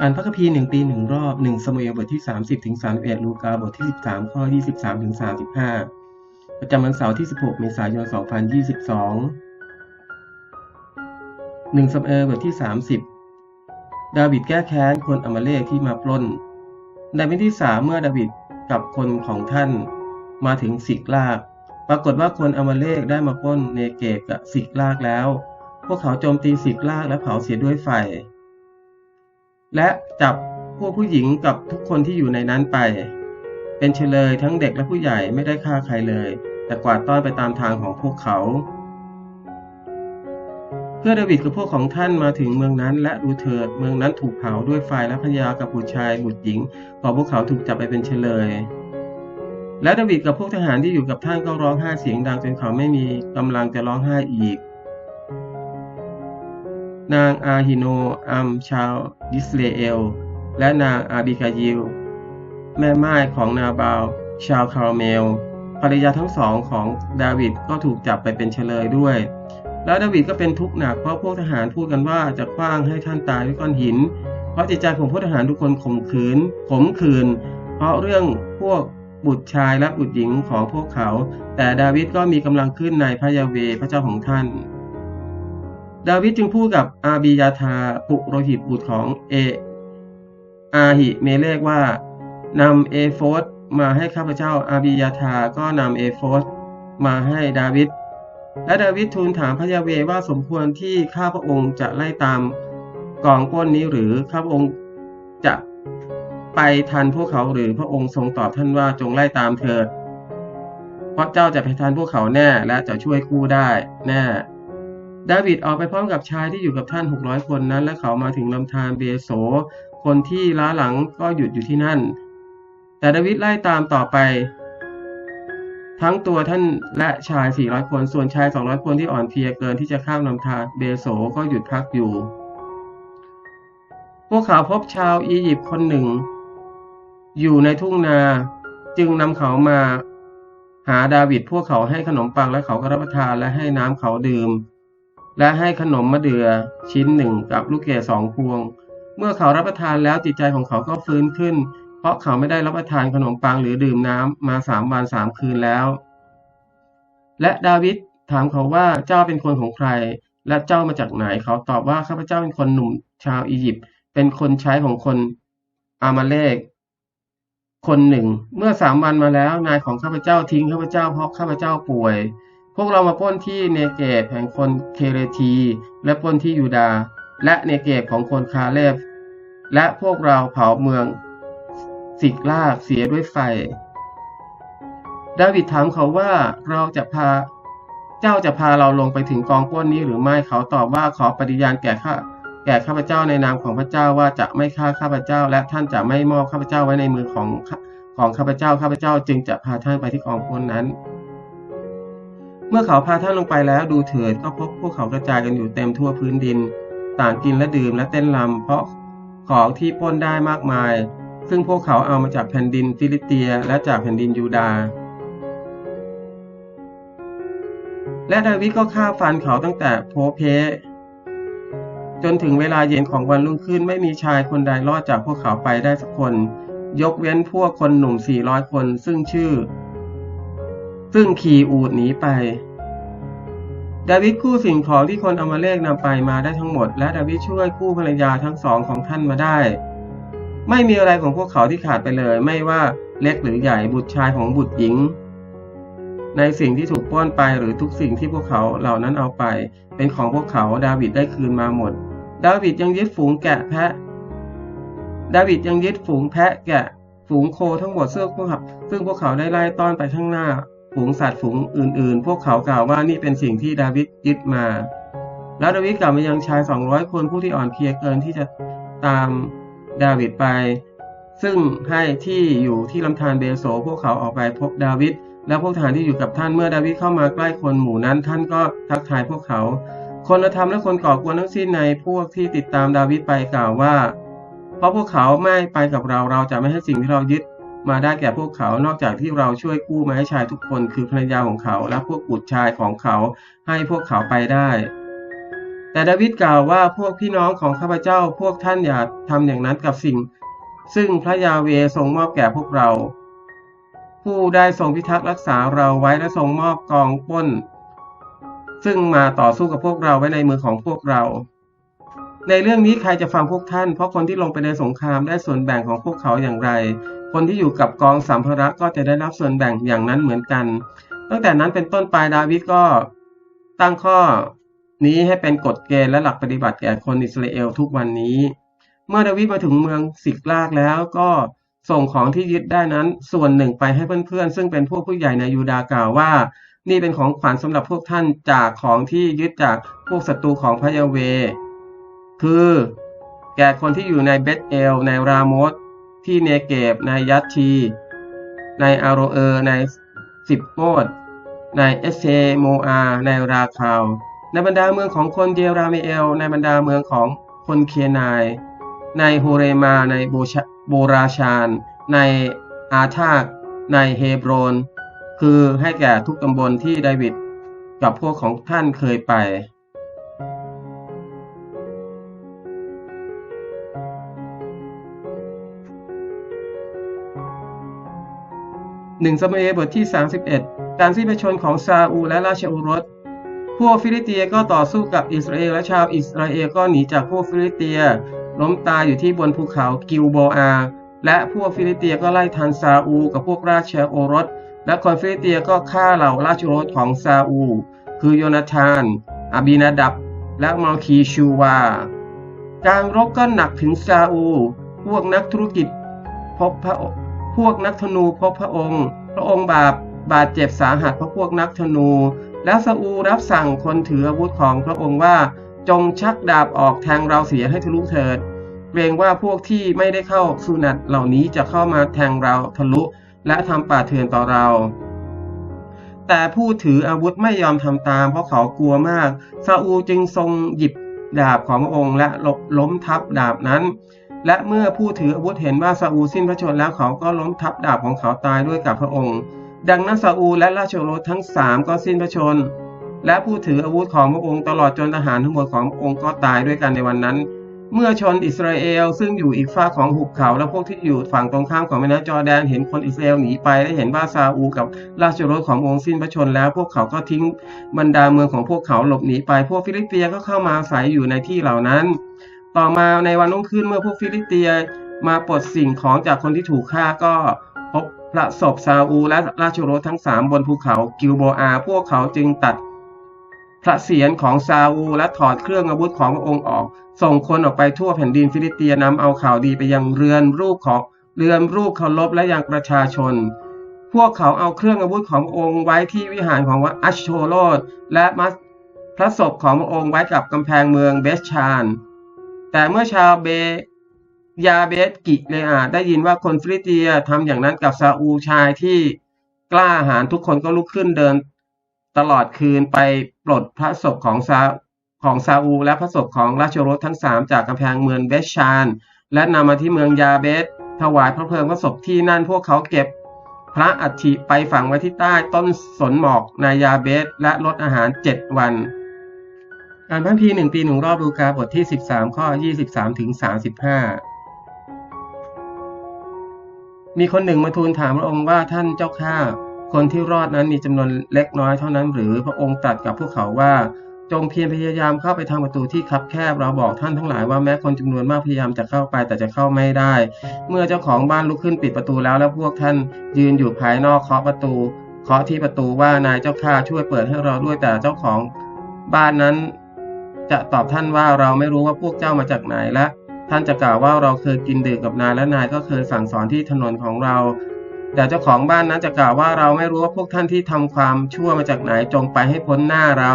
อ่านพระคัมภีร์หนึ่งปีหนึ่งรอบหนึ่งสมุเอลบทที่30ถึง31ลูกาบทที่13ข้อ23ถึง35ประจำวันเสาร์ที่16เมษายน2022 1สมุเอลบทที่30ดาวิดแก้แค้นคนอมาเลกที่มาปล้นในวันที่สามเมื่อดาวิดกับคนของท่านมาถึงสิกลาก ปรากฏว่าคนอมาเลกได้มาปล้นเนเกบกับสิกลากแล้ว พวกเขาโจมตีสิกลากและเผาเสียด้วยไฟ และจับพวกผู้หญิงกับทุกคนที่อยู่ในนั้นไป เป็นเฉลยทั้งเด็กและผู้ใหญ่ไม่ได้ฆ่าใครเลย แต่กวาดต้อนไปตามทางของพวกเขา เพื่อดาวิดกับพวกของท่านมาถึงเมืองนั้น และดูเถิดเมืองนั้นถูกเผาด้วยไฟและพญากับบุตรชายบุตรหญิงพอพวกเขาถูกจับไปเป็นเฉลยและดาวิดกับพวกทหารที่อยู่กับท่านก็ร้องไห้เสียงดังจนเขาไม่มีกำลังจะร้องไห้อีก นางอาฮิโนอัมชาวดิสเลเอล และนางอาบิกายิล แม่ไม้ของนาบาลชาวคาราเมล ภรรยาทั้งสองของดาวิดก็ถูกจับไปเป็นเฉลยด้วย แล้วดาวิดก็เป็นทุกข์หนักเพราะพวกทหารพูดกันว่าจะคว้างให้ท่านตายด้วยก้อนหิน เพราะจิตใจของพวกทหารทุกคนข่มขืนขมขืน เพราะเรื่องพวกบุตรชายและบุตรหญิงของพวกเขา แต่ดาวิดก็มีกำลังขึ้นในพระยาเวพระเจ้าของท่าน ดาวิดจึงพูดกับอาบียาธาปุโรหิตบุตรของเออาหิเมเลกว่านำเอโฟสมาให้ข้าพเจ้าอาบียาธาก็นำเอโฟสมาให้ดาวิดและดาวิดทูลถามพระยาเวว่าสมควรที่ข้าพระองค์จะไล่ตามกองป้นนี้หรือข้าพระองค์จะไปทันพวกเขาหรือพระองค์ทรงตอบท่านว่าจงไล่ตามเถิดเพราะเจ้าจะไปทันพวกเขาแน่และจะช่วยกู้ได้แน่ ดาวิดออกไปพร้อมกับชายที่อยู่กับท่าน 600 คนนั้น และเขามาถึงลำธารเบโส คนที่ล้าหลังก็หยุดอยู่ที่นั่น แต่ดาวิดไล่ตามต่อไป ทั้งตัวท่านและชาย 400 คน ส่วนชาย 200 คนที่อ่อนเพลียเกินที่จะข้ามลำธารเบโสก็หยุดพักอยู่ พวกเขาพบชาวอียิปต์คนหนึ่ง อยู่ในทุ่งนาจึงนำเขามาหาดาวิดพวกเขาให้ขนมปังและเขาก็รับประทานและให้น้ำเขาดื่ม และให้ขนมมะเดื่อชิ้นหนึ่งกับลูกเกดสองพวง เมื่อเขารับประทานแล้วจิตใจของเขาก็ฟื้นขึ้น เพราะเขาไม่ได้รับประทานขนมปังหรือดื่มน้ำมาสามวันสามคืนแล้ว และดาวิดถามเขาว่าเจ้าเป็นคนของใคร และเจ้ามาจากไหน เขาตอบว่าข้าพเจ้าเป็นคนหนุ่มชาวอียิปต์เป็นคนใช้ของคนอามาเลกคนหนึ่ง เมื่อสามวันมาแล้วนายของข้าพเจ้าทิ้งข้าพเจ้าเพราะข้าพเจ้าป่วย พวกเรามาป้นที่เนเกตแห่งคนเคเรที และป้นที่ยูดาห์และเนเกตของคนคาเลฟและพวกเราเผาเมืองสิกลากเสียด้วยไฟ ดาวิดถามเขาว่าเราจะพา เจ้าจะพาเราลงไปถึงกองป้นนี้หรือไม่เขาตอบว่าขอปฏิญาณแก่ข้าแก่ข้าพเจ้าในนามของพระเจ้าว่าจะไม่ฆ่าข้าพเจ้า และท่านจะไม่มอบข้าพเจ้าไว้ในมือของของข้าพเจ้าข้าพเจ้าจึงจะพาท่านไปที่กองปล้นนั้น เมื่อเขาพาท่านลงไปแล้วดูเถิดก็พบพวกเขากระจายกันอยู่เต็มทั่วพื้นดิน ต่างกินและดื่มและเต้นรำเพราะของที่ปล้นได้มากมาย ซึ่งพวกเขาเอามาจากแผ่นดินฟิลิเตียและจากแผ่นดินยูดาห์และดาวิดก็ฆ่าฟันเขาตั้งแต่โพเพ จนถึงเวลาเย็นของวันรุ่งขึ้นไม่มีชายคนใดรอดจากพวกเขาไปได้สักคน ยกเว้นพวกคนหนุ่ม 400 คนซึ่งชื่อ ซึ่งขี่อูดหนีไป ดาวิดกู้สิ่งของที่คนเอามาเลกนำไปมาได้ทั้งหมด และดาวิดช่วยกู้ภรรยาทั้งสองของท่านมาได้ ไม่มีอะไรของพวกเขาที่ขาดไปเลย ไม่ว่าเล็กหรือใหญ่บุตรชายของบุตรหญิง ในสิ่งที่ถูกป้อนไปหรือทุกสิ่งที่พวกเขาเหล่านั้นเอาไป เป็นของพวกเขาดาวิดได้คืนมาหมด ดาวิดยังยึดฝูงแกะแพะ ดาวิดยังยึดฝูงแพะแกะฝูงโคทั้งหมดซึ่งพวกเขาซึ่งพวกเขาได้ไล่ต้อนไปข้างหน้า ฝูงสัตว์ฝูงอื่น ๆ พวกเขากล่าวว่านี่เป็นสิ่งที่ดาวิดยึดมา แล้วดาวิดกลับมายังชาย200คนผู้ที่อ่อนเพลียเกินที่จะตามดาวิดไป ซึ่งให้ที่อยู่ที่ลำธารเบโซพวกเขาออกไปพบดาวิดและพวกทหารที่อยู่กับท่านเมื่อดาวิดเข้ามาใกล้คนหมู่นั้น ท่านก็ทักทายพวกเขา คนธรรมและคนก่อกวนทั้งสิ้นในพวกที่ติดตามดาวิดไปกล่าวว่า เพราะพวกเขาไม่ไปกับเราเราจะไม่ให้สิ่งที่เรายึด มาได้แก่พวกเขา นอกจากที่เราช่วยกู้มาให้ชายทุกคน คือภรรยาของเขาและพวกบุตรชายของเขาให้พวกเขาไปได้ แต่ดาวิดกล่าวว่าพวกพี่น้องของข้าพเจ้าพวกท่านอย่าทำอย่างนั้นกับสิ่ง ซึ่งพระยาเวทรงมอบแก่พวกเรา ผู้ได้ทรงพิทักษ์รักษาเราไว้และทรงมอบกองป้น ซึ่งมาต่อสู้กับพวกเราไว้ในมือของพวกเรา ในเรื่องนี้ใครจะฟังพวกท่าน เพราะคนที่ลงไปในสงครามได้ส่วนแบ่งของพวกเขาอย่างไร คนที่อยู่กับกองสัมภาระก็จะได้รับส่วนแบ่งอย่างนั้นเหมือนกัน ตั้งแต่นั้นเป็นต้นไปดาวิดก็ตั้งข้อนี้ให้เป็นกฎเกณฑ์และหลักปฏิบัติแก่คนอิสราเอลทุกวันนี้ เมื่อดาวิดมาถึงเมืองสิกลากแล้วก็ส่งของที่ยึดได้นั้นส่วนหนึ่งไปให้เพื่อนๆ ซึ่งเป็นพวกผู้ใหญ่ในยูดาห์กล่าวว่า นี่เป็นของขวัญสำหรับพวกท่านจากของที่ยึดจากพวกศัตรูของพระยาเว คือ แก่คนที่อยู่ในเบธเอล ในรามอสที่เนเกบ ในยัตชี ในอาโรเออ ในสิบโมดในเอสเซโมอา ในราคาว ในบรรดาเมืองของคนเยราเมเอล ในบรรดาเมืองของคนเคนาย ในโฮเรมา ในโบโบราชาน ในอาธาก ในเฮบรน คือให้แก่ทุกตำบลที่ดาวิดกับพวกของท่านเคยไป หนึ่งสมัยบทที่ 31 การสิ้นพระชนของซาอูและราชโอรส พวกฟิลิเตียก็ต่อสู้กับอิสราเอลและชาวอิสราเอลก็หนีจากพวกฟิลิเตีย ล้มตายอยู่ที่บนภูเขากิลโบอา และพวกฟิลิเตียก็ไล่ทันซาอูกับพวกราชโอรส และคนฟิลิเตียก็ฆ่าเหล่าราชโอรสของซาอู คือโยนาธานอาบินาดับ และมาคีชูวา การรบก็หนักถึงซาอู พวกนักธุรกิจพบพระ พวกนักธนูพบพระองค์ พระองค์บาปบาดเจ็บสาหัสเพราะพวกนักธนู แล้วซาอูรับสั่งคนถืออาวุธของพระองค์ว่า จงชักดาบออกแทงเราเสียให้ทะลุเถิดเกรงว่าพวกที่ไม่ได้เข้าสุนัตเหล่านี้จะเข้ามาแทงเราทะลุ และทำป่าเถื่อนต่อเรา แต่ผู้ถืออาวุธไม่ยอมทำตาม เพราะเขากลัวมากซาอูจึงทรงหยิบดาบของพระองค์และล้มทับดาบนั้น และเมื่อผู้ถืออาวุธเห็นว่าซาอูสิ้นพระชนแล้วเขาก็ล้มทับดาบของเขาตายด้วยกับพระองค์ ดังนั้นซาอูและราชโอรสทั้งสามก็สิ้นพระชน และผู้ถืออาวุธของพระองค์ตลอดจนทหารทั้งหมดขององค์ก็ตายด้วยกันในวันนั้น เมื่อชนอิสราเอลซึ่งอยู่อีกฝ้าของหุบเขาและพวกที่อยู่ฝั่งตรงข้ามของแม่น้ำจอแดนเห็นคนอิสราเอลหนีไปและเห็นว่าซาอูกับราชโอรสขององค์สิ้นพระชนแล้วพวกเขาก็ทิ้งบรรดาเมืองของพวกเขาหลบหนีไป พวกฟิลิปเปียก็เข้ามาอาศัยอยู่ในที่เหล่านั้น ต่อมาในวันรุ่งขึ้นเมื่อพวกฟิลิสเตียมาปลดสิ่งของจากคนที่ถูกฆ่าก็พบพระศพซาอูและราชโรสทั้งสามบนภูเขากิลโบอา พวกเขาจึงตัดพระเศียรของซาอูและถอดเครื่องอาวุธของพระองค์ออก ส่งคนออกไปทั่วแผ่นดินฟิลิสเตียนำเอาข่าวดีไปยังเรือนรูปของเรือนรูปเคารพและยังประชาชน พวกเขาเอาเครื่องอาวุธของพระองค์ไว้ที่วิหารของวัดอัชโชโลดและมัสพระศพของพระองค์ไว้กับกำแพงเมืองเบสชาน แต่เมื่อชาวเบยาเบสกิเลอาได้ยินว่าคนฟิลิเตียทำอย่างนั้นกับซาอูชายที่กล้าหาญทุกคนก็ลุกขึ้นเดินตลอดคืนไปปลดพระศพของซาของซาอูและพระศพของราชโรสทั้งสามจากกำแพงเมืองเบสชาน และนำมาที่เมืองยาเบสถวายพระเพลิงพระศพที่นั่นพวกเขาเก็บพระอัฐิไปฝังไว้ที่ใต้ต้นสนหมอกในยาเบสและลดอาหารเจ็ดวัน อ่านพระพีหนึ่งปีหนึ่งรอบดูกาบทที่สิบสามข้อยี่สิบสามถึงสาสิบห้ามีคนหนึ่งมาทูลถามพระองค์ว่าท่านเจ้าข้าคนที่รอดนั้นมีจำนวนเล็กน้อยเท่านั้น หรือพระองค์ตรัสกับพวกเขาว่า จงเพียรพยายามเข้าไปทางประตูที่คับแคบเราบอกท่านทั้งหลายว่าแม้คนจำนวนมากพยายามจะเข้าไปแต่จะเข้าไม่ได้ เมื่อเจ้าของบ้านลุกขึ้นปิดประตูแล้วแล้วพวกท่านยืนอยู่ภายนอกเคาะประตู เคาะที่ประตูว่านายเจ้าข้าช่วยเปิดให้เราด้วยแต่เจ้าของบ้านนั้น จะตอบท่านว่าเราไม่รู้ว่าพวกเจ้ามาจากไหนและ ท่านจะกล่าวว่าเราเคยกินดื่มกับนายและนายก็เคยสั่งสอนที่ถนนของเรา แต่เจ้าของบ้านนั้นจะกล่าวว่าเราไม่รู้ว่าพวกท่านที่ทำความชั่วมาจากไหนจงไปให้พ้นหน้าเรา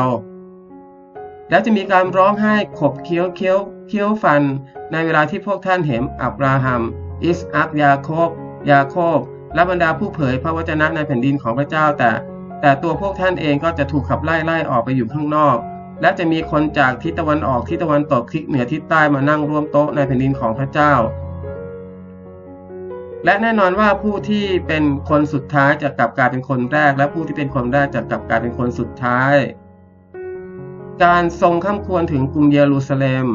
และจะมีการร้องไห้ขบเคี้ยวเคี้ยวเคี้ยวฟัน ในเวลาที่พวกท่านเห็นอับราฮัม อิสอักยาโคบ ยาโคบ และบรรดาผู้เผยพระวจนะในแผ่นดินของพระเจ้าแต่ แต่ตัวพวกท่านเองก็จะถูกขับไล่ไล่ออกไปอยู่ข้างนอก และจะมีคนจากทิศตะวันออกทิศตะวันตกทิศเหนือทิศใต้มานั่งร่วมโต๊ะในแผ่นดินของพระเจ้า และแน่นอนว่าผู้ที่เป็นคนสุดท้ายจะกลับกลายเป็นคนแรก และผู้ที่เป็นคนแรกจะกลับกลายเป็นคนสุดท้าย การทรงข้ามควรถึงกรุงเยรูซาเล็ม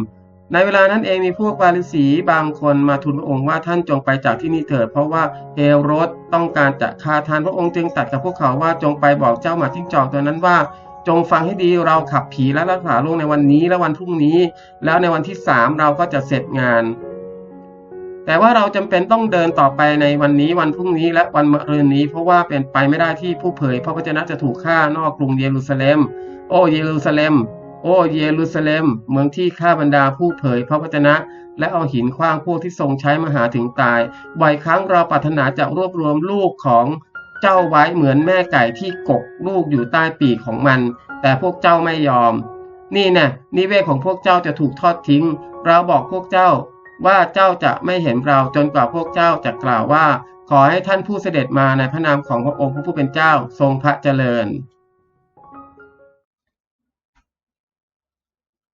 ในเวลานั้นเองมีพวกฟาริสีบางคนมาทูลพระองค์ว่าท่านจงไปจากที่นี่เถิด เพราะว่าเฮโรดต้องการจะฆ่าท่านพระองค์จึงตัดกับพวกเขาว่าจงไปบอกเจ้าหมาจิ้งจอกตัวนั้นว่า จงฟังให้ดีเราขับผีและรักษาโรคในวันนี้และวันพรุ่งนี้ แล้วในวันที่สามเราก็จะเสร็จงาน แต่ว่าเราจำเป็นต้องเดินต่อไปในวันนี้วันพรุ่งนี้และวันมะรืนนี้เพราะว่าเป็นไปไม่ได้ที่ผู้เผยพระวจนะจะถูกฆ่านอกกรุงเยรูซาเล็ม โอ้เยรูซาเล็ม โอ้เยรูซาเล็ม เมืองที่ฆ่าบรรดาผู้เผยพระวจนะ และเอาหินขว้างพวกที่ทรงใช้มาหาถึงตายบ่อยครั้งเราปรารถนาจะรวบรวมลูกของ เจ้าไว้เหมือนแม่ไก่ที่กกลูกอยู่ใต้ปีกของมัน แต่พวกเจ้าไม่ยอม นี่น่นิเวศของพวกเจ้าจะถูกทอดทิ้ง เราบอกพวกเจ้าว่าเจ้าจะไม่เห็นเราจนกว่าพวกเจ้าจะกล่าวว่า ขอให้ท่านผู้เสด็จมาในพระนามของพระองค์พระผู้เป็นเจ้าทรงพระเจริญ